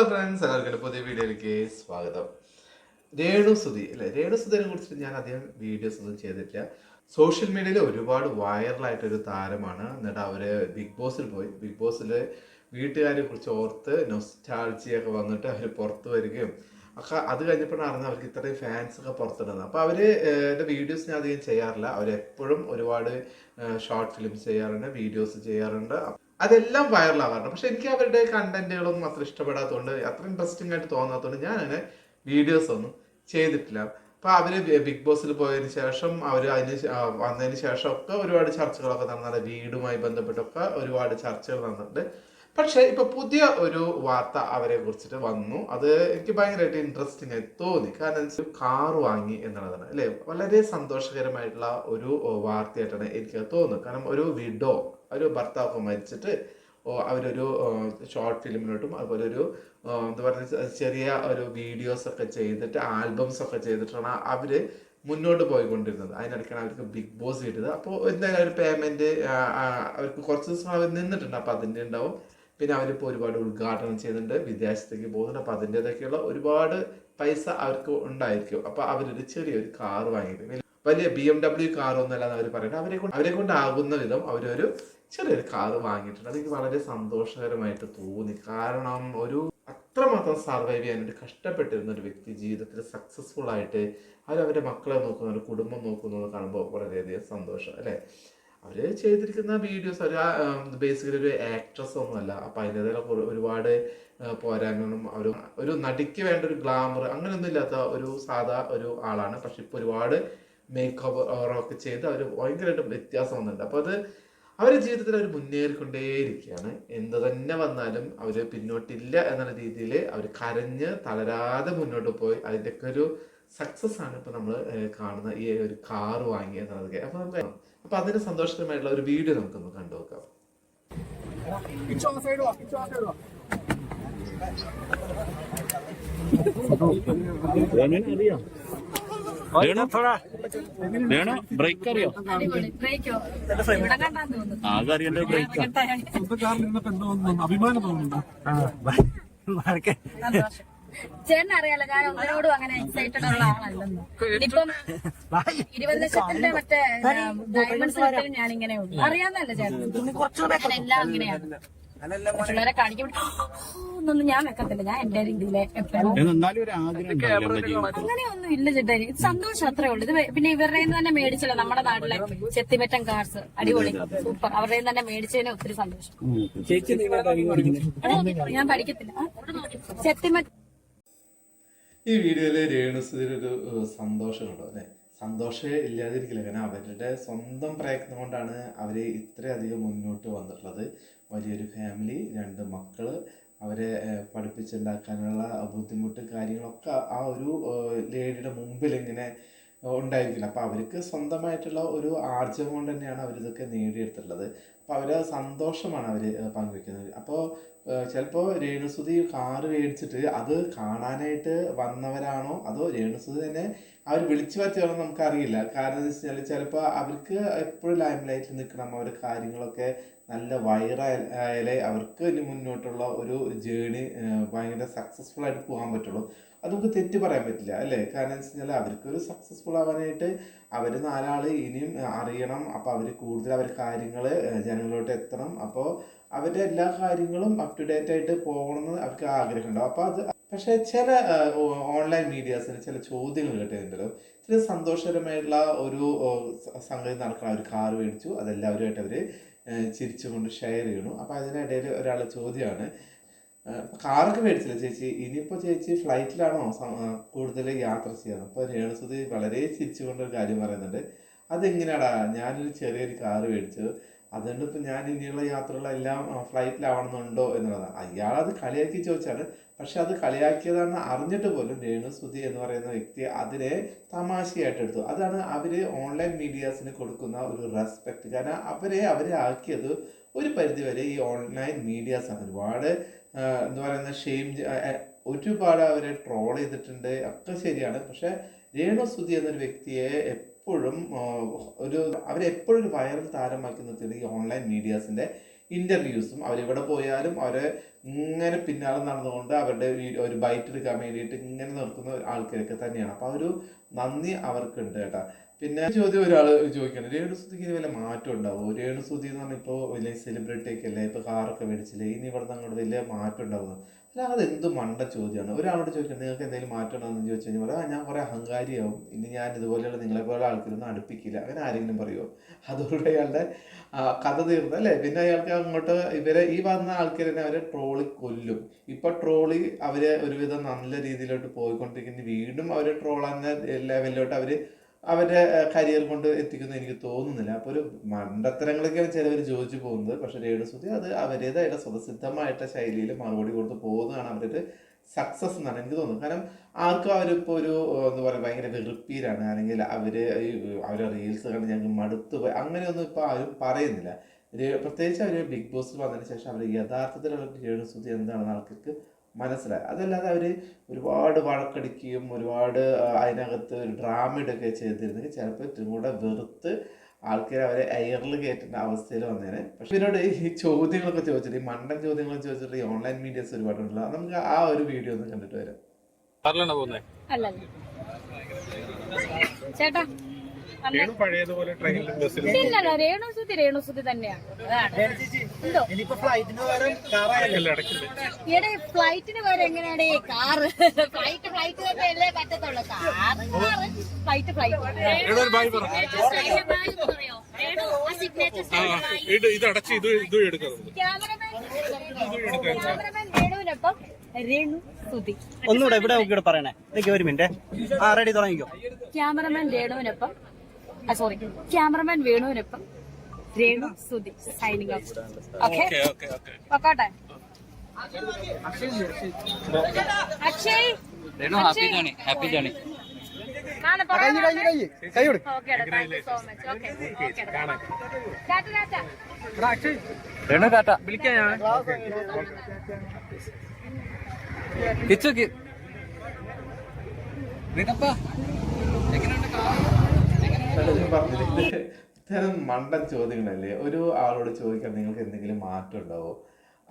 Hello friends എല്ലാവർക്കും പുതിയ വീഡിയോയിലേക്ക് സ്വാഗതം. രേണു സുധി അല്ലെ? രേണു സുധിനെ കുറിച്ചിട്ട് ഞാൻ അധികം വീഡിയോസ് ഒന്നും ചെയ്തിട്ടില്ല. സോഷ്യൽ മീഡിയയിൽ ഒരുപാട് വൈറലായിട്ടൊരു താരമാണ്. എന്നിട്ട് അവർ ബിഗ് ബോസിൽ പോയി. ബിഗ് ബോസിൽ വീട്ടുകാരെ കുറിച്ച് ഓർത്ത് നൊസ്റ്റാൾജിയൊക്കെ വന്നിട്ട് അവർ പുറത്ത് വരികയും ഒക്കെ അത് കഴിഞ്ഞപ്പോഴാണ് അറിഞ്ഞത് അവർക്ക് ഇത്രയും ഫാൻസ് ഒക്കെ പുറത്തിടുന്നത്. അപ്പോൾ അവർ എന്റെ വീഡിയോസ് ഞാൻ അധികം ചെയ്യാറില്ല. അവരെപ്പോഴും ഒരുപാട് ഷോർട്ട് ഫിലിംസ് ചെയ്യാറുണ്ട് വീഡിയോസ് ചെയ്യാറുണ്ട്. അതെല്ലാം വൈറലാവാറുണ്ട് പക്ഷെ എനിക്ക് അവരുടെ കണ്ടന്റുകളൊന്നും അത്ര ഇഷ്ടപ്പെടാത്തതുകൊണ്ട് അത്ര ഇൻട്രസ്റ്റിംഗ് ആയിട്ട് തോന്നാത്തതുകൊണ്ട് ഞാൻ അങ്ങനെ വീഡിയോസ് ഒന്നും ചെയ്തിട്ടില്ല. അപ്പൊ അവർ ബിഗ് ബോസിൽ പോയതിന് ശേഷം അവർ അതിന് വന്നതിന് ശേഷം ഒക്കെ ഒരുപാട് ചർച്ചകളൊക്കെ നടന്നിട്ടുണ്ട്. വീടുമായി ബന്ധപ്പെട്ടൊക്കെ ഒരുപാട് ചർച്ചകൾ നടന്നിട്ടുണ്ട്. പക്ഷെ ഇപ്പൊ പുതിയ ഒരു വാർത്ത അവരെ കുറിച്ചിട്ട് വന്നു. അത് എനിക്ക് ഭയങ്കരമായിട്ട് ഇൻട്രസ്റ്റിംഗ് ആയി തോന്നി. കാരണം കാർ വാങ്ങി എന്നുള്ളതാണ്. അല്ലെ? വളരെ സന്തോഷകരമായിട്ടുള്ള ഒരു വാർത്തയായിട്ടാണ് എനിക്ക് തോന്നുന്നത്. കാരണം ഒരു വിഡോ ഒരു ഭർത്താവ് മരിച്ചിട്ട് അവരൊരു ഷോർട്ട് ഫിലിമിലോട്ടും അതുപോലെ ഒരു എന്താ പറയുക ചെറിയ ഒരു വീഡിയോസ് ഒക്കെ ചെയ്തിട്ട് ആൽബംസ് ഒക്കെ ചെയ്തിട്ടാണ് അവർ മുന്നോട്ട് പോയിക്കൊണ്ടിരുന്നത്. അതിനിടയ്ക്കാണ് അവർക്ക് ബിഗ് ബോസ് കിട്ടിയത്. അപ്പോൾ എന്തായാലും ഒരു പേയ്മെന്റ് അവർക്ക് കുറച്ച് ദിവസം അവർ നിന്നിട്ടുണ്ട്. അപ്പോൾ അതിന്റെ ഉണ്ടാവും. പിന്നെ അവരിപ്പോൾ ഒരുപാട് ഉദ്ഘാടനം ചെയ്യുന്നുണ്ട് വിദേശത്തേക്ക് പോകുന്നുണ്ട്. അപ്പോൾ അതിന്റെതൊക്കെയുള്ള ഒരുപാട് പൈസ അവർക്ക് ഉണ്ടായിരിക്കും. അപ്പോൾ അവരൊരു ചെറിയൊരു കാർ വാങ്ങിയിട്ടുണ്ട് വലിയ ബി എം ഡബ്ല്യു കാറൊന്നുമല്ല അവർ പറയുന്നത് അവരെ കൊണ്ട് അവരെ കൊണ്ടാകുന്ന വിധം അവരൊരു ചെറിയൊരു കാർ വാങ്ങിയിട്ടുണ്ട്. അതെനിക്ക് വളരെ സന്തോഷകരമായിട്ട് തോന്നി. കാരണം ഒരു അത്രമാത്രം സർവൈവ് ചെയ്യാനായിട്ട് കഷ്ടപ്പെട്ടിരുന്ന ഒരു വ്യക്തി ജീവിതത്തിൽ സക്സസ്ഫുൾ ആയിട്ട് അവരവരുടെ മക്കളെ നോക്കുന്നു അവരുടെ കുടുംബം നോക്കുന്നത് കാണുമ്പോൾ വളരെയധികം സന്തോഷം അല്ലേ? അവർ ചെയ്തിരിക്കുന്ന വീഡിയോസ് ഒരു ബേസിക്കലി ഒരു ആക്ട്രസ് ഒന്നുമല്ല. അപ്പൊ അതിന്റെതായ ഒരുപാട് പോരായ്മകളും ഒരു ഒരു നടിക്ക് വേണ്ട ഒരു ഗ്ലാമർ അങ്ങനെയൊന്നും ഇല്ലാത്ത ഒരു സാധാ ഒരു ആളാണ്. പക്ഷെ ഇപ്പൊ ഒരുപാട് മേക്കപ്പ് ഒക്കെ ചെയ്ത് അവർ ഭയങ്കരമായിട്ട് വ്യത്യാസം വന്നിട്ടുണ്ട്. അപ്പൊ അത് അവരുടെ ജീവിതത്തിൽ അവർ മുന്നേറിക്കൊണ്ടേയിരിക്കുകയാണ്. എന്ത് തന്നെ വന്നാലും അവർ പിന്നോട്ടില്ല എന്നുള്ള രീതിയിൽ അവർ കരഞ്ഞ് തളരാതെ മുന്നോട്ട് പോയി അതിന്റെയൊക്കെ ഒരു സക്സസ് ആണ് ഇപ്പൊ നമ്മൾ കാണുന്ന ഈ ഒരു കാർ വാങ്ങി എന്നുള്ളതൊക്കെ അപ്പൊ നമുക്ക് അപ്പൊ അതിന് സന്തോഷകരമായിട്ടുള്ള ഒരു വീഡിയോ നമുക്കൊന്ന് കണ്ടു നോക്കാം. അറിയാം ബ്രേക്ക്? അറിയോ ആകെ അറിയണ്ടേ ബ്രേക്ക്. അഭിമാനം തോന്നുന്നു. ചേട്ടൻ അറിയാലോ ഞാൻ ഒന്നിനോടും അങ്ങനെ എക്സൈറ്റഡ് ഉള്ള ആളല്ലെന്ന്. ഇപ്പം ഇരുപത് ലക്ഷത്തിന്റെ മറ്റേ ഡയമണ്ട്സ് കിട്ടും ഞാൻ ഇങ്ങനെ ഉള്ളു അറിയാന്നല്ലേ ചേട്ടൻ? എല്ലാം അങ്ങനെയാണ് പിള്ളേരെ കാണിക്കും ഒന്നും ഞാൻ വെക്കത്തില്ല. ഞാൻ എന്റെ രീതിയിലെ അങ്ങനെയൊന്നും ഇല്ല ചേട്ടാ. എനിക്ക് സന്തോഷം അത്രേ ഉള്ളൂ. ഇത് പിന്നെ ഇവരുടെ തന്നെ മേടിച്ചല്ലോ നമ്മുടെ നാട്ടിലെ ചെത്തിമറ്റം കാർസ് അടിപൊളി. സൂപ്പർ. അവരുടെ തന്നെ മേടിച്ചതിന് ഒത്തിരി സന്തോഷം. ഞാൻ പഠിക്കത്തില്ല. ചെത്തിമറ്റ ഈ വീഡിയോയിലെ ഒരു സന്തോഷമുണ്ടോ. സന്തോഷേ സന്തോഷമേ ഇല്ലാതിരിക്കില്ല. കാരണം അവരുടെ സ്വന്തം പ്രയത്നം കൊണ്ടാണ് അവർ ഇത്രയധികം മുന്നോട്ട് വന്നിട്ടുള്ളത്. വലിയൊരു ഫാമിലി രണ്ട് മക്കൾ അവരെ പഠിപ്പിച്ചുണ്ടാക്കാനുള്ള ബുദ്ധിമുട്ട് കാര്യങ്ങളൊക്കെ ആ ഒരു ലേഡിയുടെ മുമ്പിൽ ഇങ്ങനെ ഉണ്ടായിരിക്കില്ല അപ്പോൾ അവർക്ക് സ്വന്തമായിട്ടുള്ള ഒരു ആർജവം കൊണ്ട് തന്നെയാണ് അവരിതൊക്കെ നേടിയെടുത്തിട്ടുള്ളത്. അപ്പോൾ സന്തോഷമാണ് അവർ പങ്കുവെക്കുന്നത്. അപ്പോൾ ചിലപ്പോൾ രേണുസുതി കാറ് മേടിച്ചിട്ട് അത് കാണാനായിട്ട് വന്നവരാണോ? അതോ രേണുസുതി തന്നെ അവർ വിളിച്ചു പറ്റിയാണോ നമുക്കറിയില്ല. കാരണം എന്ന് വെച്ചാൽ ചിലപ്പോൾ അവർക്ക് എപ്പോഴും ലൈം ലൈറ്റിൽ നിൽക്കണം. അവരുടെ കാര്യങ്ങളൊക്കെ നല്ല വൈറായാലേ അവർക്ക് മുന്നോട്ടുള്ള ഒരു ജേണി ഭയങ്കര സക്സസ്ഫുൾ ആയിട്ട് പോകാൻ പറ്റുള്ളൂ. അത് നമുക്ക് തെറ്റ് പറയാൻ പറ്റില്ല അല്ലേ? കാരണം എന്ന് വെച്ചാൽ അവർക്കൊരു സക്സസ്ഫുൾ ആവാനായിട്ട് അവർ നാലാൾ ഇനിയും അറിയണം. അപ്പോൾ അവർ കൂടുതൽ അവർ കാര്യങ്ങൾ ജനങ്ങളിലോട്ട് എത്തണം. അപ്പോൾ അവരുടെ എല്ലാ കാര്യങ്ങളും അപ് ടു ഡേറ്റ് ആയിട്ട് പോകണമെന്ന് അവർക്ക് ആഗ്രഹമുണ്ടാവും അപ്പോൾ അത് പക്ഷേ ചില ഓൺലൈൻ മീഡിയാസിന് ചില ചോദ്യങ്ങൾ കേട്ടിട്ടുണ്ടല്ലോ ചില സന്തോഷകരമായിട്ടുള്ള ഒരു സംഗതി നടക്കണം. അവർ കാർ മേടിച്ചു അതെല്ലാവരുമായിട്ട് അവർ ചിരിച്ചുകൊണ്ട് ഷെയർ ചെയ്യണു. അപ്പോൾ അതിനിടയിൽ ഒരാളുടെ ചോദ്യമാണ് കാറൊക്കെ മേടിച്ചില്ല ചേച്ചി? ഇനിയിപ്പോൾ ചേച്ചി ഫ്ലൈറ്റിലാണോ കൂടുതൽ യാത്ര ചെയ്യുന്നത്? അപ്പോൾ രേണുസുതി വളരെ ചിരിച്ചുകൊണ്ട് ഒരു കാര്യം പറയുന്നുണ്ട്. അതെങ്ങനെയാടാ? ഞാനൊരു ചെറിയൊരു കാറ് മേടിച്ചു. അതുകൊണ്ട് ഇപ്പം ഞാൻ ഇനിയുള്ള യാത്രകളെല്ലാം ഫ്ലൈറ്റിലാവണമെന്നുണ്ടോ എന്നുള്ളതാണ്. അയാളത് കളിയാക്കി ചോദിച്ചാണ്. പക്ഷെ അത് കളിയാക്കിയതാണെന്ന് അറിഞ്ഞിട്ട് പോലും രേണുസുതി എന്ന് പറയുന്ന വ്യക്തി അതിനെ തമാശയായിട്ട് എടുത്തു. അതാണ് അവർ ഓൺലൈൻ മീഡിയാസിന് കൊടുക്കുന്ന ഒരു റെസ്പെക്ട്. കാരണം അവരെ അവരെ ആക്കിയത് ഒരു പരിധിവരെ ഈ ഓൺലൈൻ മീഡിയാസാണ്. ഒരുപാട് എന്താ പറയുന്ന ഷെയിം ഒരുപാട് അവരെ ട്രോൾ ചെയ്തിട്ടുണ്ട്. ഒക്കെ ശരിയാണ്. പക്ഷെ രേണു സുധി എന്നൊരു വ്യക്തിയെ എപ്പോഴും ഒരു അവരെപ്പോഴും ഒരു വൈറൽ താരമാക്കി നിർത്തിയത് ഈ ഓൺലൈൻ മീഡിയാസിന്റെ ഇന്റർവ്യൂസും അവരെവിടെ പോയാലും അവരെ ഇങ്ങനെ പിന്നാലെ നടന്നുകൊണ്ട് അവരുടെ ഒരു ബൈറ്റ് എടുക്കാൻ വേണ്ടിയിട്ട് ഇങ്ങനെ നിർത്തുന്ന ആൾക്കാരൊക്കെ തന്നെയാണ്. അപ്പൊ ആ ഒരു നന്ദി അവർക്കുണ്ട് കേട്ടാ. പിന്നെ ചോദ്യം ഒരാൾ ചോദിക്കണം. രേണുസുതിക്ക് ഇത് വല്ല മാറ്റം ഉണ്ടാവുമോ രേണുസുതി എന്ന് പറഞ്ഞാൽ ഇപ്പോൾ വലിയ സെലിബ്രിറ്റി ഒക്കെ അല്ലേ? ഇപ്പോൾ കാറൊക്കെ മേടിച്ചില്ലേ? ഇനി ഇവിടെ നിന്ന് അങ്ങോട്ട് വലിയ മാറ്റം ഉണ്ടാവുന്നു അല്ല അത് എന്ത് മണ്ട ചോദ്യമാണ്. ഒരാളോട് ചോദിക്കണം നിങ്ങൾക്ക് എന്തെങ്കിലും മാറ്റം ഉണ്ടോയെന്ന് ചോദിച്ചു കഴിഞ്ഞാൽ പറയാം ഞാൻ കുറേ അഹങ്കാരിയാവും. ഇനി ഞാൻ ഇതുപോലെയുള്ള നിങ്ങളെ പോലെ ആൾക്കാരൊന്നും അടുപ്പിക്കില്ല. അങ്ങനെ ആരെങ്കിലും പറയുമോ അതോടെ അയാളുടെ കഥ തീർന്നു അല്ലേ? പിന്നെ അയാൾക്ക് അങ്ങോട്ട് ഇവരെ ഈ വന്ന ആൾക്കാർ തന്നെ അവരെ ട്രോളി കൊല്ലും. ഇപ്പൊ ട്രോളി അവരെ ഒരുവിധം നല്ല രീതിയിലോട്ട് പോയിക്കൊണ്ടിരിക്കുന്നു. വീണ്ടും അവരെ ട്രോൾ ലെവലിലോട്ട് അവർ അവരുടെ കരിയർ കൊണ്ട് എത്തിക്കുന്നു എനിക്ക് തോന്നുന്നില്ല. അപ്പോൾ ഒരു മണ്ടത്തരങ്ങളൊക്കെയാണ് ചിലവർ ചോദിച്ചു പോകുന്നത്. പക്ഷെ രേണുസുതി അത് അവരുടേതായിട്ട് സ്വതസിദ്ധമായിട്ട് ശൈലിയിൽ മറുപടി കൊടുത്ത് പോകുന്നതാണ് അവരുടെ സക്സസ് എന്നാണ് എനിക്ക് തോന്നുന്നത്. കാരണം ആർക്കും അവരിപ്പോൾ ഒരു എന്താ പറയുക ഭയങ്കര വെറുപ്പീരാണ്. അല്ലെങ്കിൽ അവർ അവരെ റീൽസ് കണ്ട് ഞങ്ങൾക്ക് മടുത്തു പോയി. അങ്ങനെയൊന്നും ഇപ്പോൾ ആരും പറയുന്നില്ല. പ്രത്യേകിച്ച് അവർ ബിഗ് ബോസ് വന്നതിന് ശേഷം അവർ യഥാർത്ഥത്തിലുള്ള രേണുസുതി എന്താണെന്ന് ആൾക്കാർക്ക് മനസ്സിലായി. അതല്ലാതെ അവർ ഒരുപാട് വഴക്കടിക്കുകയും ഒരുപാട് അതിനകത്ത് ഒരു ഡ്രാമ ഇടുകയൊക്കെ ചെയ്തിരുന്നെങ്കിൽ ചിലപ്പോൾ ഇത്തിരി കൂടെ വെറുത്ത് ആൾക്കാർ അവരെ എയറിൽ കയറ്റുന്ന അവസ്ഥയിൽ വന്നേനെ. പക്ഷെ ഇവരോട് ഈ ചോദ്യങ്ങളൊക്കെ ചോദിച്ചിട്ട് ഈ മണ്ടൻ ചോദ്യങ്ങളൊക്കെ ചോദിച്ചിട്ട് ഈ ഓൺലൈൻ മീഡിയസ് ഒരുപാടുണ്ടല്ലോ. ഉണ്ടല്ലോ നമുക്ക് ആ ഒരു വീഡിയോ ഒന്ന് കണ്ടിട്ട് വരാം. ചേട്ടാ അല്ല. പഴയതുപോലെ ട്രെയിനിലും ബസ്സിലും ഇല്ലല്ല രേണുസുതി രേണുസുതി തന്നെയാണ്. അതാണ്. ഈടെ ഫ്ലൈറ്റിന് വരെ എങ്ങനെയാണ് കാറ് ഫ്ലൈറ്റ് ഫ്ലൈറ്റ് തന്നെയല്ലേ പറ്റത്തുള്ളൂ. കാറ് ഫ്ലൈറ്റ് ഫ്ലൈറ്റ് ബൈ പറ. ഇത് ഇത് അടച്ച് ഇത് ഇത് എടുക്കാം. ക്യാമറമാൻ രേണു സ്തുതി ഒന്നുകൂടെ ഇവിടെ നോക്കി ഇവിടെ പറയണേ. ഇതൊക്കെ ഒരു മിനിറ്റ് ആ റെഡി തുടങ്ങിക്കോ. ക്യാമറമാൻ രേണുവിനൊപ്പം sorry cameraman വേണുവിനൊപ്പം Renu Sudhi signing off okay പൊക്കോട്ടെ? Akshay? Happy journey happy journey. Renu tata. വിളിക്കാം ഞാൻ. കിച്ചുക്ക് അല്ല, ഞാൻ മണ്ട ചോദ്യങ്ങളല്ലേ? ഒരു ആളോട് ചോദിക്കാൻ നിങ്ങൾക്ക് എന്തെങ്കിലും മാറ്റം ഉണ്ടാവോ?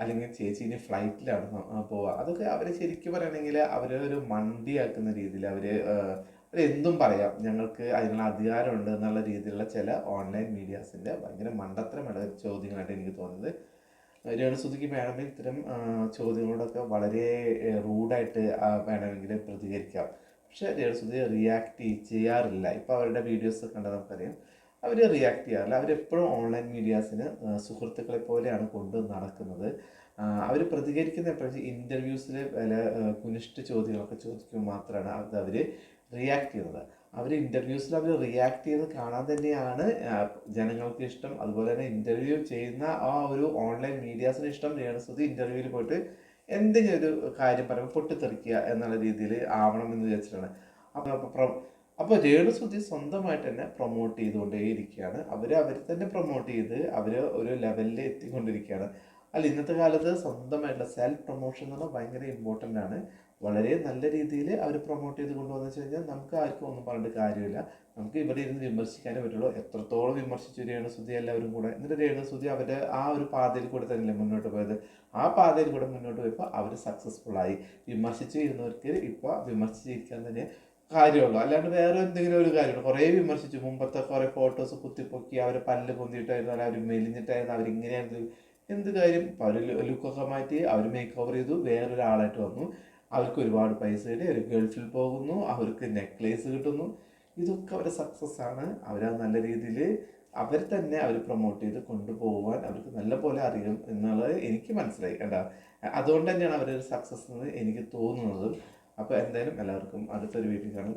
അല്ലെങ്കിൽ ചേച്ചി ഇനി ഫ്ലൈറ്റിലാണ് പോവുക അതൊക്കെ അവർ ശരിക്കും പറയുകയാണെങ്കിൽ അവരെ ഒരു മണ്ടിയാക്കുന്ന രീതിയിൽ അവർ അവരെന്തും പറയാം. ഞങ്ങൾക്ക് അതിനുള്ള അധികാരമുണ്ട് എന്നുള്ള രീതിയിലുള്ള ചില ഓൺലൈൻ മീഡിയാസിന്റെ ഭയങ്കര മണ്ടത്തരമുള്ള ചോദ്യങ്ങളായിട്ട് എനിക്ക് തോന്നുന്നത്. രേണുസുതിക്ക് വേണമെങ്കിൽ ഇത്തരം ചോദ്യങ്ങളോടൊക്കെ വളരെ റൂഡായിട്ട് വേണമെങ്കിൽ പ്രതികരിക്കാം. പക്ഷേ രേണുസുതി റിയാക്ട് ചെയ്യാറില്ല. ഇപ്പോൾ അവരുടെ വീഡിയോസ് കണ്ടാൽ നമുക്കറിയാം. അവർ റിയാക്ട് ചെയ്യാറില്ല. അവരെപ്പോഴും ഓൺലൈൻ മീഡിയാസിന് സുഹൃത്തുക്കളെ പോലെയാണ് കൊണ്ട് നടക്കുന്നത്. അവർ പ്രതികരിക്കുന്ന എപ്പോഴും ഇന്റർവ്യൂസിൽ വില കുനിഷ്ഠ ചോദ്യങ്ങളൊക്കെ ചോദിക്കുമ്പോൾ മാത്രമാണ് അത് അവർ റിയാക്ട് ചെയ്യുന്നത്. അവർ ഇന്റർവ്യൂസിൽ അവർ റിയാക്ട് ചെയ്ത് കാണാൻ തന്നെയാണ് ജനങ്ങൾക്ക് ഇഷ്ടം. അതുപോലെ തന്നെ ഇന്റർവ്യൂ ചെയ്യുന്ന ആ ഒരു ഓൺലൈൻ മീഡിയാസിന് ഇഷ്ടം രേണുസുതി ഇന്റർവ്യൂവിൽ പോയിട്ട് എന്തെങ്കിലും ഒരു കാര്യം പറയുമ്പോൾ പൊട്ടിത്തെറിക്കുക എന്നുള്ള രീതിയിൽ ആവണം എന്ന് വിചാരിച്ചിട്ടാണ് അപ്പോൾ അപ്പോൾ രേണുസുതി സ്വന്തമായിട്ട് തന്നെ പ്രൊമോട്ട് ചെയ്തുകൊണ്ടേയിരിക്കുകയാണ്. അവർ അവർ തന്നെ പ്രൊമോട്ട് ചെയ്ത് അവർ ഒരു ലെവലിൽ എത്തിക്കൊണ്ടിരിക്കുകയാണ്. അല്ല ഇന്നത്തെ കാലത്ത് സ്വന്തമായിട്ടുള്ള സെൽഫ് പ്രൊമോഷൻ എന്ന് പറഞ്ഞാൽ ഭയങ്കര ഇമ്പോർട്ടന്റ് ആണ്. വളരെ നല്ല രീതിയിൽ അവർ പ്രൊമോട്ട് ചെയ്ത് കൊണ്ടുവന്നു വെച്ച് കഴിഞ്ഞാൽ നമുക്ക് ആർക്കും ഒന്നും പറഞ്ഞിട്ട് കാര്യമില്ല. നമുക്ക് ഇവിടെ ഇരുന്ന് വിമർശിക്കാനേ പറ്റുള്ളൂ. എത്രത്തോളം വിമർശിച്ചു രേണുസുതി എല്ലാവരും കൂടെ. എന്നിട്ട് രേണുസുതി അവരുടെ ആ ഒരു പാതയിൽ കൂടെ തന്നെയല്ലേ മുന്നോട്ട് പോയത്? ആ പാതയിൽ കൂടെ മുന്നോട്ട് പോയപ്പോൾ അവർ സക്സസ്ഫുൾ ആയി. വിമർശിച്ചു ഇരുന്നവർക്ക് ഇപ്പോൾ വിമർശിച്ചിരിക്കാൻ തന്നെ കാര്യമുള്ളൂ. അല്ലാണ്ട് വേറെ എന്തെങ്കിലും ഒരു കാര്യമുള്ളൂ. കുറേ വിമർശിച്ചു. മുമ്പത്തെ കുറേ ഫോട്ടോസ് കുത്തിപ്പൊക്കി അവരെ പല്ല് പൊന്തിയിട്ടായിരുന്നു അവർ മെലിഞ്ഞിട്ടായിരുന്നു അവരിങ്ങനെയായിരുന്നു. എന്ത് കാര്യം? അവർ ലുക്കൊക്കെ മാറ്റി അവർ മേക്ക് ഓവർ ചെയ്തു. വേറൊരാളായിട്ട് വന്നു. അവർക്ക് ഒരുപാട് പൈസ കിട്ടി അവർ ഗൾഫിൽ പോകുന്നു. അവർക്ക് നെക്ലേസ് കിട്ടുന്നു. ഇതൊക്കെ അവരുടെ സക്സസ് ആണ്. അവരത് നല്ല രീതിയിൽ അവർ തന്നെ അവർ പ്രൊമോട്ട് ചെയ്ത് കൊണ്ടുപോകാൻ അവർക്ക് നല്ല പോലെ അറിയും എന്നുള്ളത് എനിക്ക് മനസ്സിലായി. കേട്ടോ അതുകൊണ്ട് തന്നെയാണ് അവരൊരു സക്സസ് എന്ന് എനിക്ക് തോന്നുന്നത്. അപ്പോൾ എന്തായാലും എല്ലാവർക്കും അടുത്തൊരു വീഡിയോ കാണാൻ